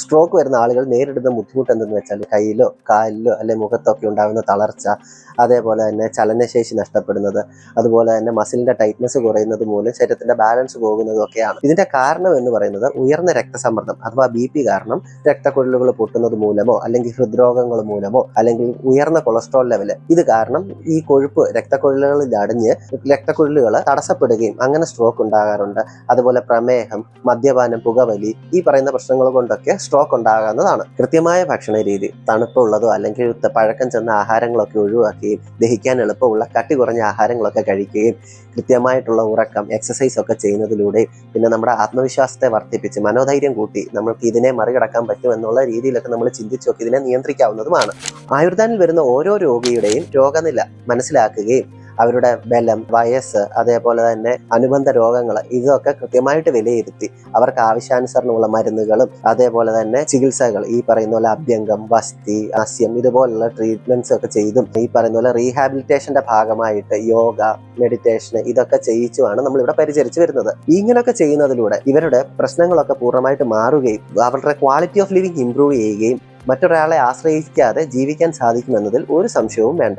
Stroke വരുന്ന ആളുകൾ നേരിടുന്ന ബുദ്ധിമുട്ട് എന്തെന്ന് വെച്ചാൽ കയ്യിലോ കാലിലോ അല്ലെ മുഖത്തൊക്കെ ഉണ്ടാകുന്ന തളർച്ച അതേപോലെ തന്നെ ചലനശേഷി നഷ്ടപ്പെടുന്നത് അതുപോലെ തന്നെ മസിലിന്റെ ടൈറ്റ്നസ് കുറയുന്നത് മൂലം ശരീരത്തിന്റെ ബാലൻസ് പോകുന്നതും ഒക്കെയാണ് ഇതിന്റെ കാരണം എന്ന് പറയുന്നത് ഉയർന്ന രക്തസമ്മർദ്ദം അഥവാ ബി പി കാരണം രക്തക്കുഴലുകൾ പൊട്ടുന്നത് മൂലമോ അല്ലെങ്കിൽ ഹൃദ്രോഗങ്ങൾ മൂലമോ അല്ലെങ്കിൽ ഉയർന്ന കൊളസ്ട്രോൾ ലെവൽ ഇത് കാരണം ഈ കൊഴുപ്പ് രക്തക്കുഴലുകളിൽ അടിഞ്ഞ് രക്തക്കുഴലുകൾ തടസ്സപ്പെടുകയും അങ്ങനെ സ്ട്രോക്ക് ഉണ്ടാകാറുണ്ട്. അതുപോലെ പ്രമേഹം മദ്യപാനം പുകവലി ഈ പറയുന്ന പ്രശ്നങ്ങൾ കൊണ്ടൊക്കെ സ്ട്രോക്ക് ഉണ്ടാകാവുന്നതാണ്. കൃത്യമായ ഭക്ഷണ രീതി തണുപ്പുള്ളതോ അല്ലെങ്കിൽ പഴക്കം ചെന്ന ആഹാരങ്ങളൊക്കെ ഒഴിവാക്കുകയും ദഹിക്കാൻ എളുപ്പമുള്ള കട്ടി കുറഞ്ഞ ആഹാരങ്ങളൊക്കെ കഴിക്കുകയും കൃത്യമായിട്ടുള്ള ഉറക്കം എക്സസൈസ് ഒക്കെ ചെയ്യുന്നതിലൂടെ പിന്നെ നമ്മുടെ ആത്മവിശ്വാസത്തെ വർദ്ധിപ്പിച്ച് മനോധൈര്യം കൂട്ടി നമുക്ക് ഇതിനെ മറികടക്കാൻ പറ്റും എന്നുള്ള രീതിയിലൊക്കെ നമ്മൾ ചിന്തിച്ചു നോക്കി ഇതിനെ നിയന്ത്രിക്കാവുന്നതുമാണ്. ആയുർദാനിൽ വരുന്ന ഓരോ രോഗിയുടെയും രോഗനില മനസ്സിലാക്കുകയും അവരുടെ ബലം വയസ്സ് അതേപോലെ തന്നെ അനുബന്ധ രോഗങ്ങൾ ഇതൊക്കെ കൃത്യമായിട്ട് വിലയിരുത്തി അവർക്ക് ആവശ്യാനുസരണമുള്ള മരുന്നുകളും അതേപോലെ തന്നെ ചികിത്സകൾ ഈ പറയുന്ന പോലെ അഭ്യംഗം വസ്തി ആസ്യം ഇതുപോലുള്ള ട്രീറ്റ്മെന്റ്സ് ഒക്കെ ചെയ്തും ഈ പറയുന്ന പോലെ റീഹാബിലിറ്റേഷന്റെ ഭാഗമായിട്ട് യോഗ മെഡിറ്റേഷൻ ഇതൊക്കെ ചെയ്യിച്ചുമാണ് നമ്മൾ ഇവിടെ പരിചരിച്ചു വരുന്നത്. ഇങ്ങനെയൊക്കെ ചെയ്യുന്നതിലൂടെ ഇവരുടെ പ്രശ്നങ്ങളൊക്കെ പൂർണമായിട്ട് മാറുകയും അവരുടെ ക്വാളിറ്റി ഓഫ് ലിവിങ് ഇംപ്രൂവ് ചെയ്യുകയും മറ്റൊരാളെ ആശ്രയിക്കാതെ ജീവിക്കാൻ സാധിക്കുമെന്നതിൽ ഒരു സംശയവും വേണ്ട.